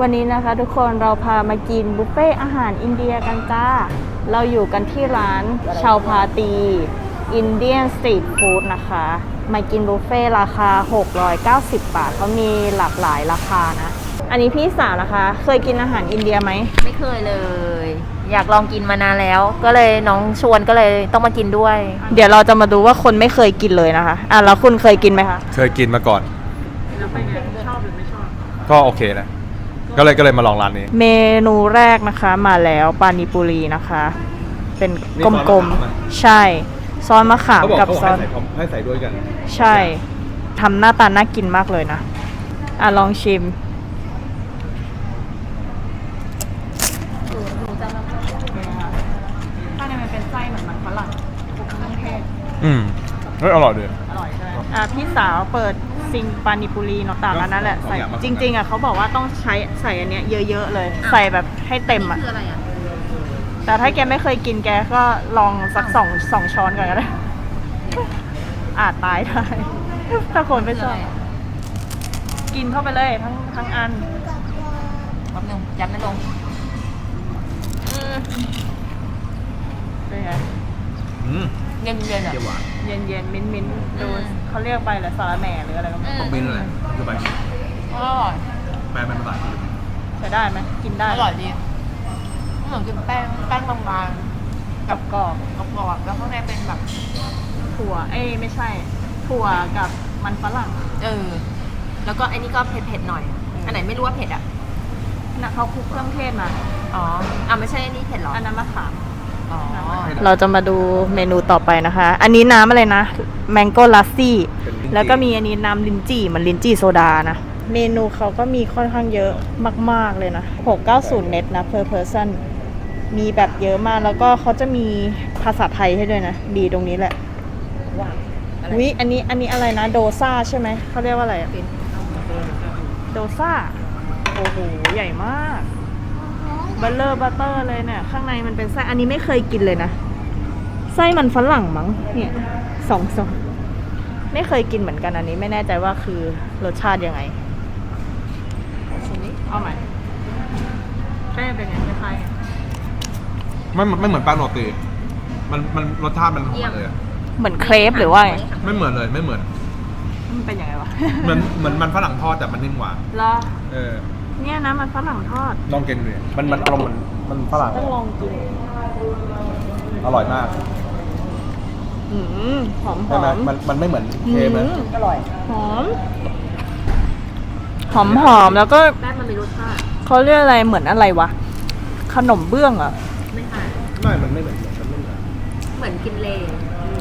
วันนี้นะคะทุกคนเราพามากินบุฟเฟ่อาหารอินเดียกันจ้า เราอยู่กันที่ร้านชาวพาตีอินเดียนสตรีทฟู้ดนะคะ มากินบุฟเฟ่ราคา 690 บาทเขามีหลากหลายราคานะ อันนี้พี่สาวนะคะ เคยกินอาหารอินเดียไหม ไม่เคยเลย อยากลองกินมานานแล้ว ก็เลยน้องชวนก็เลยต้องมากินด้วย เดี๋ยวเราจะมาดูว่าคนไม่เคยกินเลยนะคะ อะแล้วคุณเคยกินไหมคะ เคยกินมาก่อน แล้วเป็นไงชอบหรือไม่ชอบ ก็โอเคนะ ก็เลยก็เลยมาลองร้านนี้ เมนูแรกนะคะมาแล้วปานิปุรีนะคะ เป็นนี่กซอสมะลมขามอะ ๆใช่ซอสมะขามเขาบอกกับเขาบอกซอสให้ใส่พร้อมให้ใส่ด้วยกัน ใช่ทำหน้าตาน่ากินมากเลยนะ อะ ลองชิม ข้างในมันเป็นไส้เหมือนมันฝรั่งคลุกเครื่องเทศอืมเฮ้ยอร่อยดี อร่อยใช่ไหมอะพี่สาวเปิดซิงปานิปุรีเนาะตามนั้นนั่นแหละต้องใส่อยากมา จริง ๆอะเขาบอกว่าต้องใช้ใส่อันเนี้ยเยอะๆเลย ใส่แบบให้เต็มอะ คืออะไรอะแต่ถ้าแกไม่เคยกินแกก็ลองสักสองสองช้อนก่อนก็ได้ อาจตายได้ ถ้าคนไม่ชอบกินเข้าไปเลยทั้งทั้งอัน แป๊บนึงยัดไม่ลง เป็นไง อืมเย็นเย็นๆอะเปรี้ยวหวาน เย็นเย็นมิ้นมิ้นๆดูอืม เขาเรียกไปแหละสาระแหน่หรืออะไรก็ไม่รู้คอมบินเลยคือไปอร่อย แปลเป็นภาษาอังกฤษใช้ได้ไหมกินได้อร่อยดีเหมือนกินแป้งแป้งบางกับกรอบๆกรอบๆแล้วข้างในเป็นแบบๆถั่ว เอ้ยไม่ใช่ ถั่วกับมันฝรั่ง เออ แล้วก็ไอ้นี่ก็เผ็ดๆหน่อย อันไหนไม่รู้ว่าเผ็ดอะนะเขาคลุกเครื่องเทศมา อ๋อ อะไม่ใช่อันนี้เผ็ดเหรอ อันนั้นมะขามอ๋อ เราจะมาดูเมนูต่อไปนะคะ อันนี้น้ำอะไรนะแมงโก้ลัสซี่เป็นลิ้นจี่แล้วก็มีอันนี้น้ำลินจี่เหมันลินจี่โซดานะ เมนูเขาก็มีค่อนข้างเยอะมาก ๆเลยนะ 690 เน็ตนะ per person มีแบบเยอะมากแล้วก็เขาจะมีภาษาไทยให้ด้วยนะ ดีตรงนี้แหละว้าวอะไรวิอันนี้อันนี้อะไรนะ โดซ่าใช่ไหม เขาเรียกว่าอะไรอะโดซ่าโอ้โห ใหญ่มาก บัลเลอร์บัตเตอร์เลยเนี่ย ข้างในมันเป็นไส้ อันนี้ไม่เคยกินเลยนะ ไส้มันฝรั่งมั้ง เนี่ยสองสองไม่เคยกินเหมือนกันอันนี้ไม่แน่ใจว่าคือรสชาติยังไงชิ้นนี้เอาใหม่แป้งเป็นไงคล้ายๆไงไม่ไม่เหมือนแป้งโรตีมันมันรสชาติมันของมันเลยอะเหมือนเครปหรือว่าไงไม่เหมือนเลยไม่เหมือน มันเป็นยังไงวะ เหมือนเหมือนมันฝรั่งทอดแต่มันนิ่มกว่าเหรอเออ เนี่ยนะมันฝรั่งทอด ลองกินดูดิมันมันอารมณ์เหมือนมันฝรั่งต้องลองกินอร่อยมากอืมหอมหใช่อไหมมมันมันไม่เหมือนเคมนะอร่อย หอม หอมหอมแล้วก็แป้งมันมีรสชาติเขาเรียกอะไรเหมือนอะไรวะ ขนมเบื้องเหรอะไม่ค่ะไม่มันไม่เหมือนมันไม่เหมือนเหมือนกินเล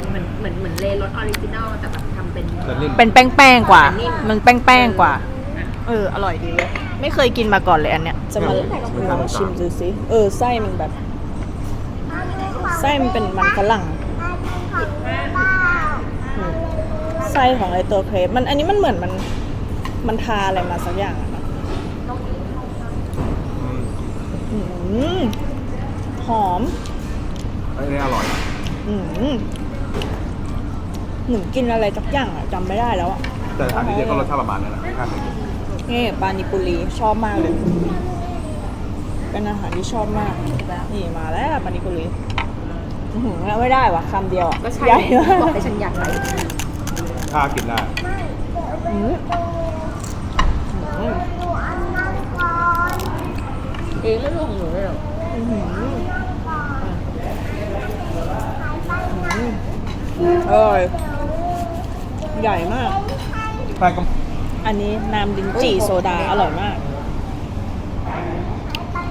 เหมือนเหมือนเหมือนเลรสออริจินอลแต่แบบทำเป็น แต่นิ่มเป็นแป้งแป้งๆกว่า แต่นิ่ม มันแป้งแป้งๆกว่า เออ อร่อยดีเลย ไม่เคยกินมาก่อนเลยอันเนี้ย จะมาลองชิมดูสิ เออ ไส้มันแบบ ไส้มันเป็นมันฝรั่งอืมไส้ของไอตัวเครปมันอันนี้มันเหมือนมัน มันทาอะไรมาสักอย่างอะเนอะอืมอืมหอม อันนี้อร่อยอืมหนูกินอะไรสักอย่างอะจำไม่ได้แล้วอะแต่ทานที่เดียวก็รสชาติประมาณนี้แหละข้างหนึ่ง นี่ปานิปุรีชอบมากเลย เป็นอาหารที่ชอบมาก นี่มาแล้วปานิปุรีอื้อหือไม่ได้วะคำเดียวอะก็ใช่ใหญ่มากบอกให้ฉันอยากไปถ้ากินได้อืมอืมเองไม่รู้ของหนูเลยเหรออื้อหืออืมอร่อย ใหญ่มากแป้งก็ อันนี้น้ำลิ้นจี่โซดา อร่อยมาก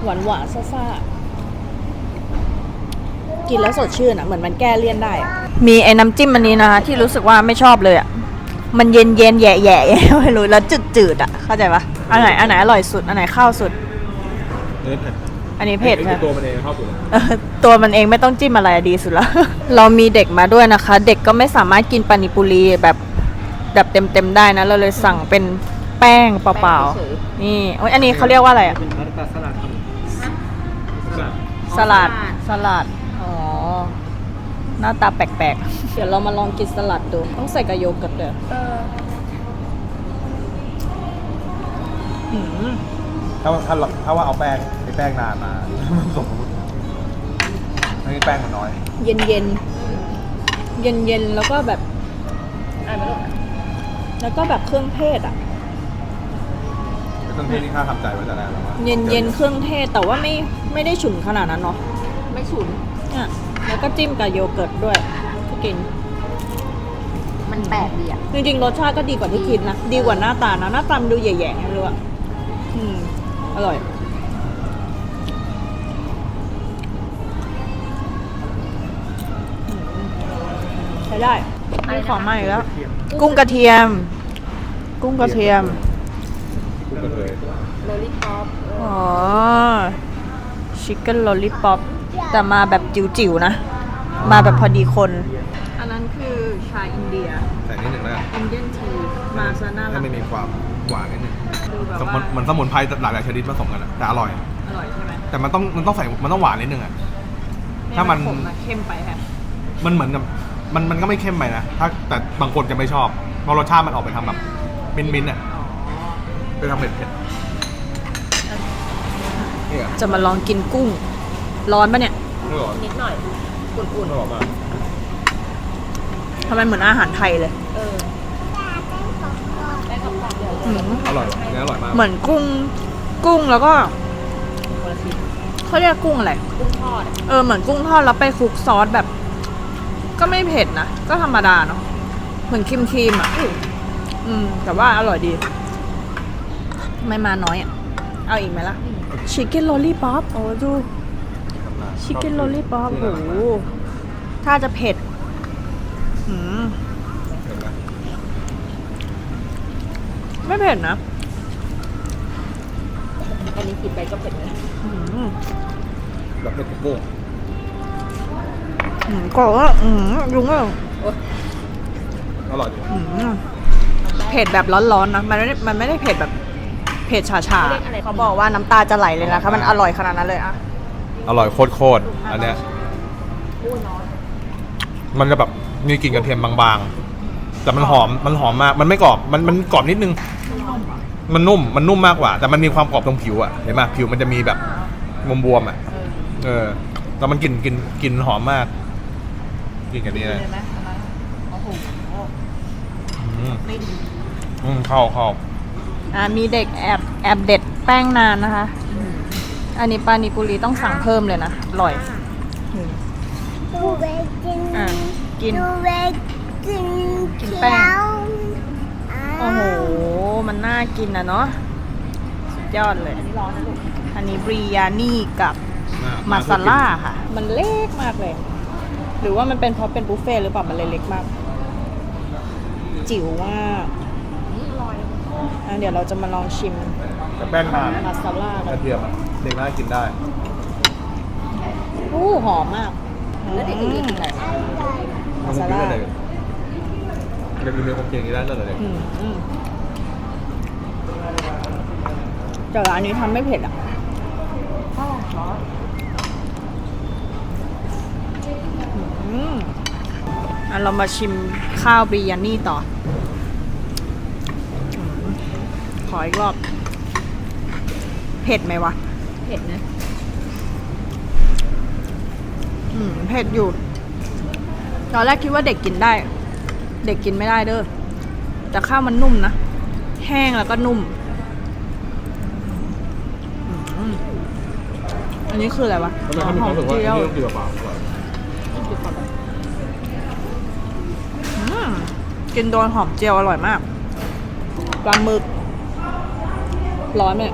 หวานหวานๆซ่าๆกินแล้วสดชื่นอะ เหมือนมันแก้เลี่ยนได้อะมีไอ้น้ำจิ้มอันนี้นะคะ ที่รู้สึกว่าไม่ชอบเลยอะ มันเย็นเย็นๆแย่แย่ๆไม่รู้แล้วจืดจืดๆอะ เข้าใจปะอันไหนอันไหนอร่อยสุด อันไหนข้าวสุดเนื้อเผ็ดอันนี้เผ็ดไอ้ใช่ตัวมันเองเข้าสุดเออตัวมันเองไม่ต้องจิ้มอะไรอะดีสุดแล้ว เรามีเด็กมาด้วยนะคะ เด็กก็ไม่สามารถกินปานิปุรีแบบ แบบเต็มๆได้นะ เราเลยสั่งเป็นแป้งเปล่าๆ นี่โอ้ยอันนี้เขาเรียกว่าอะไรอะเป็นพาสต้าสลัดครับสลัดสลัดสลัด อ๋อ หน้าตาแปลกๆ เดี๋ยวเรามาลองกินสลัดดู ต้องใส่กับโยเกิร์ตเด้อเออหืมถ้าถ้าถ้าว่าเอาแป้งไอ้แป้งนานมาสมมติอันนี้แป้งมันน้อย เย็นเย็นเย็นเย็นๆแล้วก็แบบอ่านมาลูก แล้วก็แบบเครื่องเทศอะ เครื่องเทศนี่ข้าทำใจไว้แต่แรกแล้วว่าเย็นเย็นๆเครื่องเทศแต่ว่าไม่ไม่ได้ฉุนขนาดนั้นเนาะไม่ฉุนเนี่ยแล้วก็จิ้มกับโยเกิร์ตด้วยก็กิน มันแปลกดีอะ จริงๆรสชาติก็ดีกว่าที่คิดนะ ดีกว่าหน้าตานะ หน้าตามันดูแย่ๆไงไม่รู้อะอืม อร่อยอืมใช้ได้ มีของใหม่แล้ว กุ้งกระเทียม กุ้งกระเทียม กุ้งกระเทยโรลลี่ท็อปอ๋อ ชิคเก้นลอลลี่ป๊อป แต่มาแบบจิ๋วๆนะ มาแบบพอดีคน อันนั้นคือชาอินเดีย ใส่นิดหนึ่งแล้วกันอินเดียนทีมาซาน่าให้มันมีความหวานนิดนึงดูแบบสมว่าเหมือนสมุนไพรหลากหลายชนิดผสมกันอะแต่อร่อย อร่อยใช่ไหมแต่มันต้องมันต้องใส่มันต้องหวานนิดนึงอะ ถ้ามัน ขมอะเข้มไปค่ะมันเหมือนกับ มันมันก็ไม่เข้มไปนะถ้าแต่บางคนจะไม่ชอบเพราะรสชาติมันออกไปทำแบบมินมินๆอะอ๋อไปทำเผ็ดเผ็ดนี่อะจะมาลองกินกุ้ง ร้อนปะเนี่ยไม่หรอนิดหน่อย อุ่นไม่หรอมากทำไมเหมือนอาหารไทยเลยๆเออได้คำตอบเดียวอืมอร่อยว่ะเนี่ยอร่อยมาก เหมือนกุ้ง กุ้งแล้วก็คนละชิ้นเขาเรียกกุ้งอะไร กุ้งทอดอะเออ เหมือนกุ้งทอดแล้วไปคลุกซอสแบบ ก็ไม่เผ็ดนะ ก็ธรรมดาเนาะเหมือนครีมครีมๆอะอืม แต่ว่าอร่อยดี ไม่มาน้อยอะ เอาอีกไหมล่ะชิคเก้นลอลลี่ป๊อปโอ้ดูชิคเก้นลอลลี่ป๊อปโอ้โหถ้าจะเผ็ดอืมเห็นไหมไม่เผ็ดนะ อันนี้กินไปก็เผ็ดเลยอืมแบบเผ็ดกับกุ้ง อืมก็ว่าอืมลุงก็อร่อยดีอืมเผ็ดแบบร้อนๆนะ มันไม่ได้มันไม่ได้เผ็ดแบบเผ็ดชาๆเรียกอะไรเขาบอกว่าน้ำตาจะไหลเลยนะคะ มันอร่อยขนาดนั้นเลยอะอร่อยโคตรๆอันเนี้ยกุ้งน้อยมันจะแบบมีกลิ่นกระเทียมบางๆ แต่มันหอมมันหอมมาก มันไม่กรอบมันมันกรอบนิดนึง มันนุ่มมันนุ่มมากกว่า แต่มันมีความกรอบตรงผิวอะเห็นไหมผิวมันจะมีแบบบวมๆอะเออเออแล้วมันกลิ่นกลิ่นกลิ่นหอมมาก กลิ่นกันนี้เลยเลยไหมอันนั้นโอ้โหอืมไม่ดีอืมเข้าเข้าอ่ามีเด็กแอบแอบเด็ดแป้งนานนะคะ อันนี้ปานิปุรีต้องสั่งเพิ่มเลยนะอร่อยอืมดูเวกินอะกิน ดูเวกินกินเขีแป้งยวโอ้โห มันน่ากินนะเนาะสุดยอดเลยอันนี้ร้อนนะลูกอันนี้บริยานี่กับอะมาซาล่าค่ะ มันเล็กมากเลย หรือว่ามันเป็นเพราะเป็นบุฟเฟ่ต์หรือเปล่ามันเลยเล็กมาก จิ๋วมากอะเดี๋ยวเราจะมาลองชิมแต่แป้งนานมาซาล่ากกัระนเทียมอะเด็กน่ากินได้ อู้หอมมากแล้วเด็กๆกินอะไรมาซาล่าเด็กเด็กมีความเก่งนี้ได้เลยเด็กอืมอืมแต่ร้านนี้ทำไม่เผ็ดอะข้าวร้อนอืมอ่ะเรามาชิมข้าวบิริยานี่ต่ออืมขออีกรอบ เผ็ดไหมวะ เผ็ดนะ อืม เผ็ดอยู่ ตอนแรกคิดว่าเด็กกินได้ เด็กกินไม่ได้เด้อ แต่ข้าวมันนุ่มนะ แห้งแล้วก็นุ่มอืมอันนี้คืออะไรวะทำไมเขามีความรู้สึกว่าเจียวอันนี้ดีกว่าเปล่า กินโดนหอมเจียวอร่อยมากปลาหมึก ร้อนไหมเนี่ย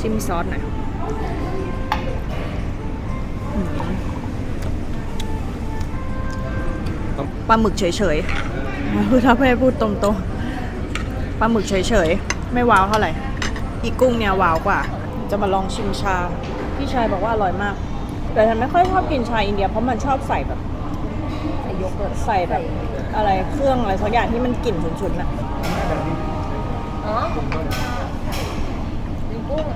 จิ้มซอสหน่อยอืมปลาหมึกเฉยๆพูดถ้าไม่พูดตรงๆปลาหมึกเฉยๆ ไม่ว้าวเท่าไหร่ อีกุ้งเนี่ยว้าวกว่า จะมาลองชิมชา พี่ชายบอกว่าอร่อยมาก แต่ฉันไม่ค่อยชอบกินชาอินเดียเพราะมันชอบใส่แบบ ใส่โยเกิร์ตใส่แบบ อะไรเครื่องอะไรสักอย่างที่มันกลิ่นฉุนๆน่ะอ๋อมีกุ้ง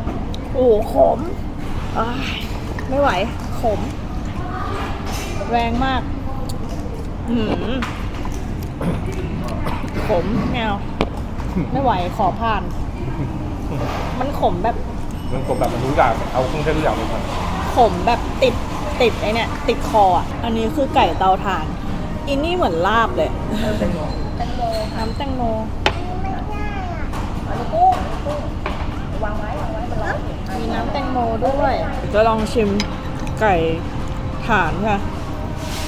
โอ้โหขมอ้ายไม่ไหว ขม แรงมาก อืมขมแมวไม่ไหวขอผ่านอมันขมแบบ มันผมแบบมันรู้อย่างเอาเครื่องเทศทุกอย่างลงมาขมแบบติดติดไอเนี่ย ติดคออะ อันนี้คือไก่เตาถ่าน อินนี่เหมือนลาบเลยแตงโมน้ำแตงโม อันนี้กุ้งกุ้งวางไว้วางไว้บนร้านมีน้ำแตงโมด้วย จะลองชิมไก่ถ่านค่ะ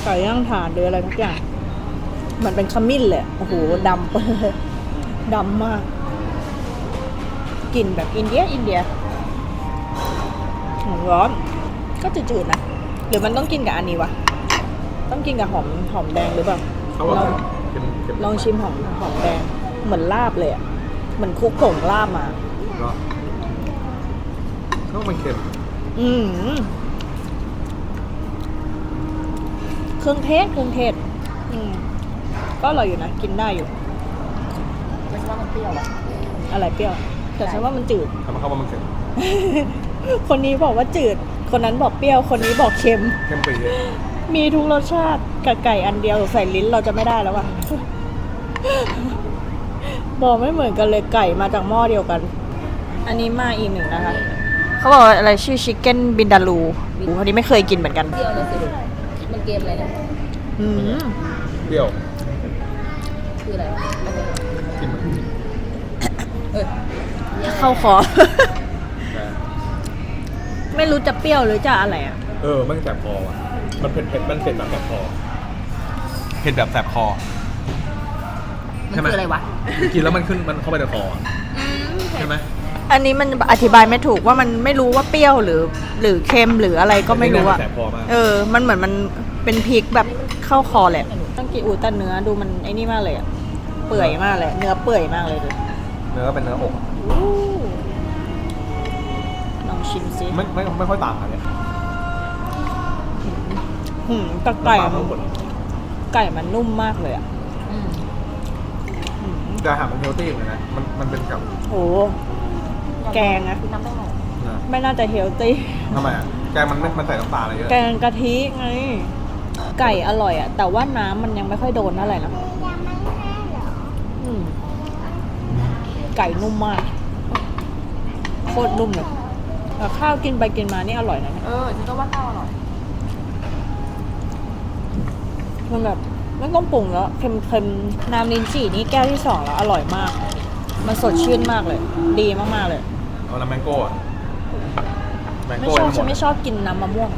ไก่ย่างถ่านหรืออะไรทุกอย่างเหมือนเป็นขมิ้นเลย โอ้โหดำเปอดำมาก กลิ่นแบบอินเดียอินเดียหอมร้อน ก็จืดๆนะ หรือมันต้องกินกับอันนี้วะ ต้องกินกับหอมหอมแดงหรือเปล่าเขาบอกลองเค็มเค็มลองชิมหอมหอมแดง เหมือนลาบเลยอะเหมือนคลุกผงลาบมา ก็ก็มันเค็มอืมเครื่องเทศเครื่องเทศ อืมก็อร่อยอยู่นะ กินได้อยู่ ไม่ใช่ว่ามันเปรี้ยวอะอะไรเปรี้ยว แต่ฉันว่ามันจืด ทำไมเขาว่ามันเค็มคนนี้บอกว่าจืด คนนั้นบอกเปรี้ยว คนนี้บอกเค็ม เค็มไปเลย มีทุกรสชาติกับไก่อันเดียวใส่ลิ้นเราจะไม่ได้แล้วว่ะบอกไม่เหมือนกันเลยไก่มาจากหม้อเดียวกัน อันนี้มาอีกหนึ่งนะคะ เขาบอกว่าอะไรชื่อชิคเก้นบินดาลูคนนี้ไม่เคยกินเหมือนกันเปรี้ยวเลยสิมันเกมอะไรเนี่ยอืมเปรี้ยวคืออะไรวะอันนี้กินเหมือนเออเข้าคอแต่ไม่รู้จะเปรี้ยวหรือจะอะไรอะ เออมันแสบคอว่ะ มันเผ็ดเผ็ดมันเผ็ดแบบแสบคอเผ็ดแบบแสบคอ มันคืออะไรวะกินแล้วมันขึ้นมันเข้าไปในคออะใช่ไหมอันนี้มันอธิบายไม่ถูกว่ามันไม่รู้ว่าเปรี้ยวหรือ หรือเค็มหรืออะไรก็ไม่รู้อะแสบคอมากเออ มันเหมือนมันเป็นพริกแบบเข้าคอแหละต้องกินอูแต่เนื้อดูมันไอ้นี่มากเลยอะเปื่อยมากเลย เนื้อเปื่อยมากเลยดูเนื้อก็เป็นเนื้ออกอะลองชิมซิไม่ไม่ไม่ค่อยต่างกันเนี่ย หืมแต่ไก่น้ำปลามันทั้งหมดไก่มันนุ่มมากเลยอะอืมหืมแต่อาหารมันเฮลตี้เหมือนกันนะ มันมันเป็นกับโหแกงอะคือน้ำแตงโมนะไม่น่าจะเฮลตี้ทำไมอะ แกงมันไม่มันใส่น้ำตาลอะไรเยอะแกงกะทิไง ไก่อร่อยอะแต่ว่าน้ำมันยังไม่ค่อยโดนเท่าไหร่นะอืมไก่นุ่มมาก โคตรนุ่มเลยแต่ข้าวกินไปกินมานี่อร่อยนะเนี่ยเออฉันก็ว่าข้าวอร่อย มันแบบไม่ต้องปรุงแล้วเค็มๆน้ำลิ้นจี่นี่แก้วที่สองแล้วอร่อยมาก มันสดชื่นมากเลย ดีมากๆเลย เอาน้ำแมงโก้อะแมงไม่โก้ชอบทั้งหฉันมไม่ดชอบกินน้ำมะม่วง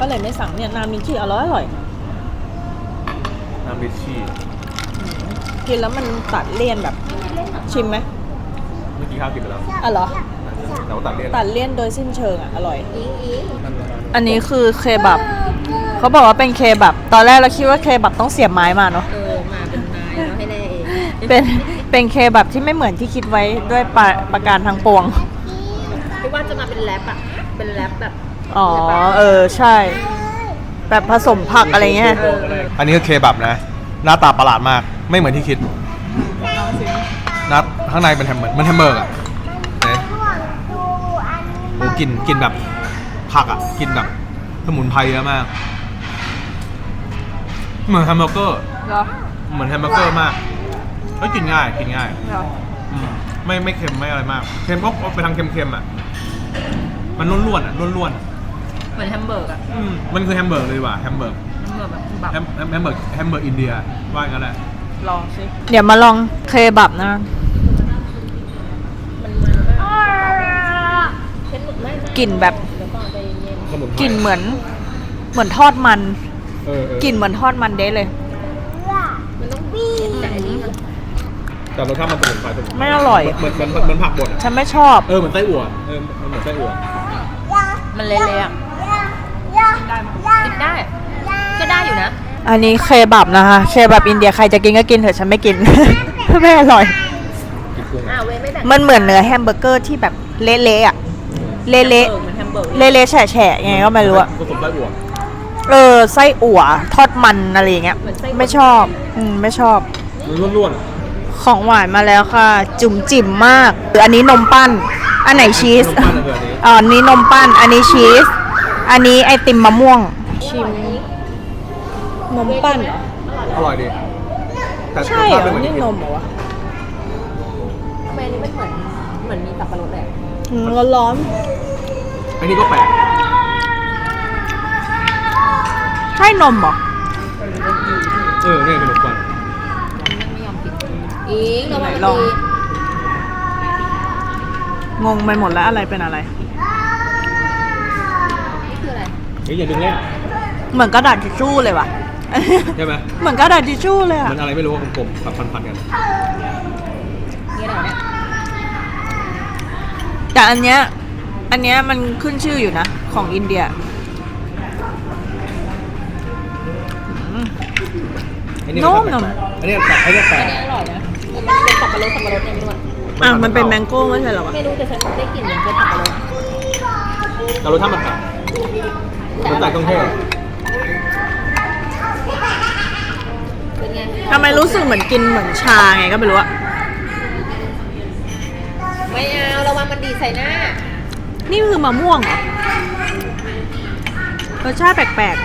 ก็เลยไม่สั่งเนี่ยน้ำลิ้นจี่อร่อยอร่อยน้ำลิชชี่กินแล้วมันตัดเลี่ยนแบบชิมไหมเมื่อกี้ข้าวกินไปแล้วอะเหรอ แต่ว่าตัดเลี่ยนตัดเลี่ยนโดยสิ้นเชิงอะอร่อยอิงอิงอันนี้คือเคบับ เขาบอกว่าเป็นเคบับ ตอนแรกเราคิดว่าเคบับต้องเสียบไม้มาเนาะ เออ มาเป็นนายแล้วให้แน่เองเป็น เป็นเคบับที่ไม่เหมือนที่คิดไว้ด้วยปะประการทางปวง คิดว่าจะมาเป็นแรปอะเป็นแรปแบบ อ๋อ เออ ใช่ แบบผสมผักอะไรเงี้ย อันนี้คือเคบับนะ หน้าตาประหลาดมาก ไม่เหมือนที่คิดหน้าข้างในเป็นแฮมเบอร์มันแฮมเบอร์กอะไหนดูอันนี้ โอ้กลินกลินแบบผักอะกลินแบบสมุนไพรเยอะมาก เหมือนแฮมเบอร์เกอร์เหรอเหมือนแฮมเบอร์เกอร์มากเฮ้ยกินง่ายกินง่ายเหรออืมไม่ไม่เค็มไม่อะไรมากเค็มก็ไปทางเค็มๆอะ มันล้วนๆอะล้วนๆอะเหมือนแฮมเบอร์กอะอืมมันคือแฮมเบอร์กเลยว่ะแฮมเบอร์กแฮมเบอร์กแบบแบบแฮมแฮมแฮมเบอร์กแฮมเบอร์กอินเดียว่าอย่างนั้นแหละลองสิเดี๋ยวมาลองเคบับนะ มันมันมากเช็ดหมึ กไม่ไม่กลิ่นแบบเดี๋ยวก่อนใจเย็นสมุนไพรกลิ่นเหมือน เหมือนทอดมันเออเออกลิ่นเหมือนทอดมันเด้เลยๆมันต้องวิ่งแต่อันนี้มันแต่รสชาติมันสมุนไพรสมุนไพรไม่อร่อยเหมือนเหมือนเหมือนผักบดอะฉันไม่ชอบ เออเหมือนไส้อั่วเออมันเหมือนไส้อั่วมันเละๆอะกินได้ ก็ได้อยู่นะ อันนี้เคบับนะคะ เคบับอินเดียใครจะกินก็กินเถอะฉันไม่กิน ไม่อร่อย กินกุ้งอ่าอะเว้ยไม่แบ่งมันเหมือนเนื้อแฮมเบอร์เกอร์ที่แบบเละๆอะ เละเหมือนแฮมเบอร์กๆเละๆแฉะๆยังไงก็ไม่รู้อะผสมไส้อั่วเออไส้อั่วทอดมันอะไรอย่างเงี้ย ไม่ชอบอืมไม่ชอบมันล้วนของหวานมาแล้วค่ะ จุ่มจิ๋มมากหรืออันนี้นมปั้น อันไหนชีสนมปั้นเลยคืออันนี้อ๋ออันนี้นมปั้น อันนี้ชีส อันนี้ไอติมมะม่วง ชิมนมปั้นเหรออร่อยดีแต่ใช่เหรสชาติอไม่นี่ที่คิดนมเหรอวะทำไมอันนี้มันเหมือนเหมือนมีสับปะรดเลย อืมร้อนอันนี้ก็แปลกๆให้นมเหรอเออเนี่ยขนมปังไม่ยอมกินอีกระวังไหนลองงงไปหมดแล้วอะไรเป็นอะไรนี่คืออะไรเฮ้ยอย่าดึงเล่นเหมือนกระดาษทิชชู่เลยว่ะใช่ไหมเหมือนกระดาษทิชชู่เลยอะมันอะไรไม่รู้ว่ากลมๆแบบพันๆกันนี่อะไรวะเนี่ย แต่ อันเนี้ย อันเนี้ยมันขึ้นชื่ออยู่นะ ของอินเดียอืมอันนี้นุ่มแปลกๆอันนี้แปลกอันนี้แปลอักนนี้อร่อยนะมันเป็นสับปะรดสับปะรดเนี่ยไม่รู้อะอะมันเป็นแมงโก้ไม่ใช่เหรอวะไม่รู้แต่ฉันได้กลิ่นเหมือนเป็นสับปะรดเรารู้ถ้ามันแปลกมันแปลกตรงเทศเป็นไงทำไมรู้สึกเหมือนกินเหมือนชาไงก็ไม่รู้อะ ไม่เอาระวังมันดีดใส่หน้า นี่คือมะม่วงเหรอรสชาติแปลก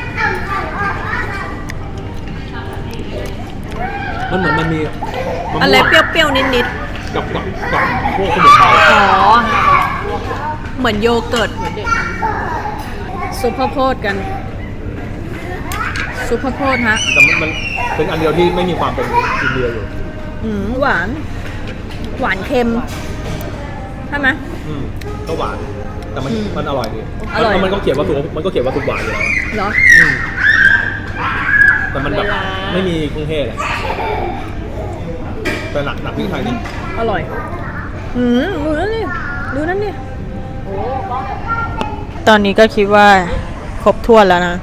มันเหมือนมันมีมะม่วงๆอะไรเปรี้ยวๆนิดกับกับกับพวกสมุนไพรๆอ๋อเหมือนโยเกิร์ตซุปข้าวโพดกันซุปข้าวโพดฮะ แต่มันมันเป็นอันเดียวที่ไม่มีความเป็นอินเดียอยู่อืมหวาน หวานเค็ม ใช่ไหม อืมก็หวาน แต่มันอืมมันอร่อยดีอร่อย มันมันก็เขียนว่าสุกมันก็เขียนว่าสุกหวานอยู่แล้วเหรอ อืมแต่มันแบบไม่มีเครื่องเทศอะแต่หนักหนักที่ไทยนี่อร่อยอืมดูนั่นนี่ดูนั่นนี่โอ้ก็ตอนนี้ก็คิดว่าครบถ้วนแล้วนะ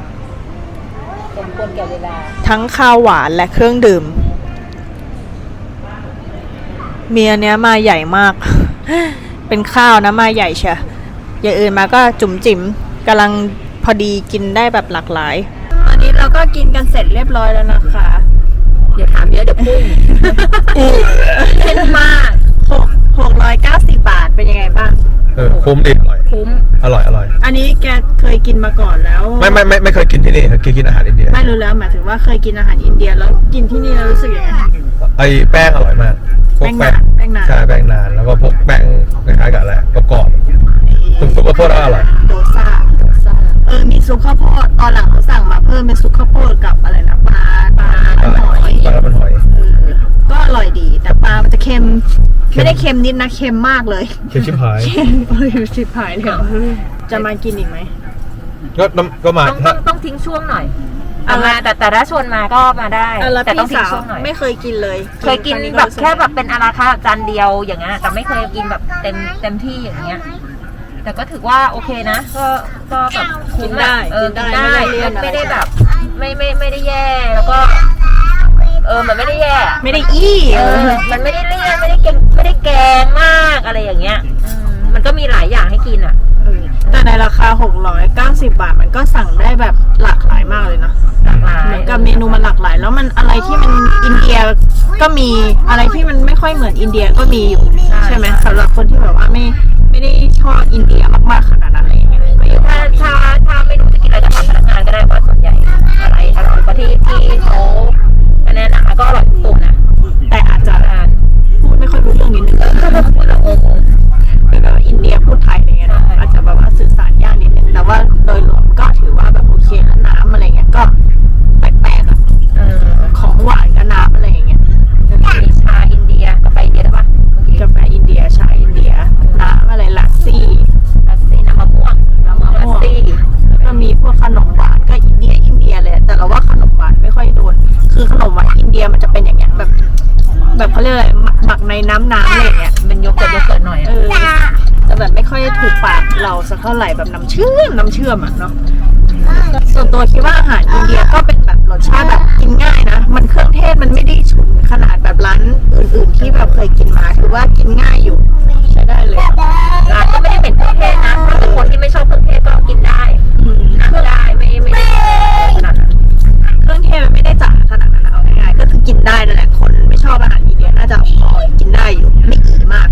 สมควรแก่เวลา ทั้งข้าวหวานและเครื่องดื่ม เมียเนี้ยมาใหญ่มาก เป็นข้าวนะมาใหญ่เชียอย่างอื่นมาก็จุ๋มจิ๋มกำลังพอดีกินได้แบบหลากหลายตอนนี้เราก็กินกันเสร็จเรียบร้อยแล้วนะคะอย่าถามเยอะเดี๋ยวพุ่งเผ็ดมากหกหกร้อยเก้าสิบบาทเป็นยังไงบ้าง เออคุ้มดีอร่อย คุ้ม อร่อยอร่อย อันนี้แกเคยกินมาก่อนแล้ว ไม่ไม่ไม่ไม่เคยกินที่นี่เคยกินอาหารอินเดียไม่รู้แล้วหมายถึงว่าเคยกินอาหารอินเดียแล้วกินที่นี่แล้วรู้สึกยังไง ไอแป้งอร่อยมากพวกแป้งนานแป้งนาน ใช่แป้งนานแล้วก็พวกแป้งคล้ายๆกับอะไรกรอบๆซุปซุปข้าวโพดอร่อยโดซ่าเออมีซุปข้าวโพดตอนหลังเขาสั่งมาเพิ่มเป็นซุปข้าวโพดกับอะไรนะปลาปลาน้ำหอยปลาน้ำมันหอยเออ ก็อร่อยดี แต่ปลามันจะเค็ม ไม่ได้เค็มนิดนะเค็มมากเลยเค็มชิบหายเค็มเออชิบหายเลยเหรอจะมากินอีกไหมก็น้ำก็มาต้องต้องต้องทิ้งช่วงหน่อยอะเอาไรมาแต่แต่ถ้าชวนมาก็มาได้เออแล้วแต่ต้องพี่ทิ้งสาวช่วงหน่อยไม่เคยกินเลย เคยกินรั้งแบบรู้สึกแค่แบบเป็นอาราคาร์ทจานเดียวอย่างเงี้ยแต่ไม่เคยกินแบบเต็มเต็มที่อย่างเงี้ยแต่ก็ถือว่าโอเคนะ ก็ก็แบบกินได้เออกิกินนได้ได้ไม่ได้เลี่ยนไม่ได้แบบ ไม่ไม่ไม่ได้แย่แล้วก็ เออมันไม่ได้แย่ ไม่ได้อี้ เออ มันไม่ได้เลี่ยนไม่ได้เก่งไม่ได้แกงมากอะไรอย่างเงี้ยอืมมันก็มีหลายอย่างให้กินอะเออแต่ในราคา 690 บาทมันก็สั่งได้แบบหลากหลายมากเลยเนาะหลากหลายเหมือนกับเมนูมันหลากหลาย แล้วมันอะไรที่มันอินเดียก็มีอะไรที่มันไม่ค่อยเหมือนอินเดียก็มีอยู่ใช่ไหมสำหรับคนที่แบบว่าไม่ไม่ได้ชอบอินเดียมากๆขนาดนั้นอะไรอย่างเงี้ยก็ยังถ้าถ้าถ้าไม่รู้จะกินอะไรก็ถามพนักงานก็ ในน้ำน้ำอะไรเนี่ยมันยกเกิร์ตเกิร์ตหน่อยอะเแต่แบบไม่ค่อยถูกปากเราสักเท่าไหร่แบบน้ำเชื่อมน้ำเชื่อมอะเนาะส่วนตัวคิดว่าอาหารอินเดียก็เป็นแบบรสชาติแบบกินง่ายนะ มันเครื่องเทศมันไม่ได้ฉุนขนาดแบบร้านอื่น ๆ ที่แบบเคยกินมาคือว่ากินง่ายอยู่ใช้ได้เลยร้านก็ไม่ได้เป็นเครื่องเทศนะถ้าเป็นคนที่ไม่ชอบเครื่องเทศก็กินได้ได้ไม่ได้ขนาดนั้นเครื่องเทศมันไม่ได้จัดขนาดนั้นเอาง่ายๆก็คือกินได้นั่นแหละคน อบอาหารมีเดียน่าจะพอกินได้อยู่ไม่อิ่มมาก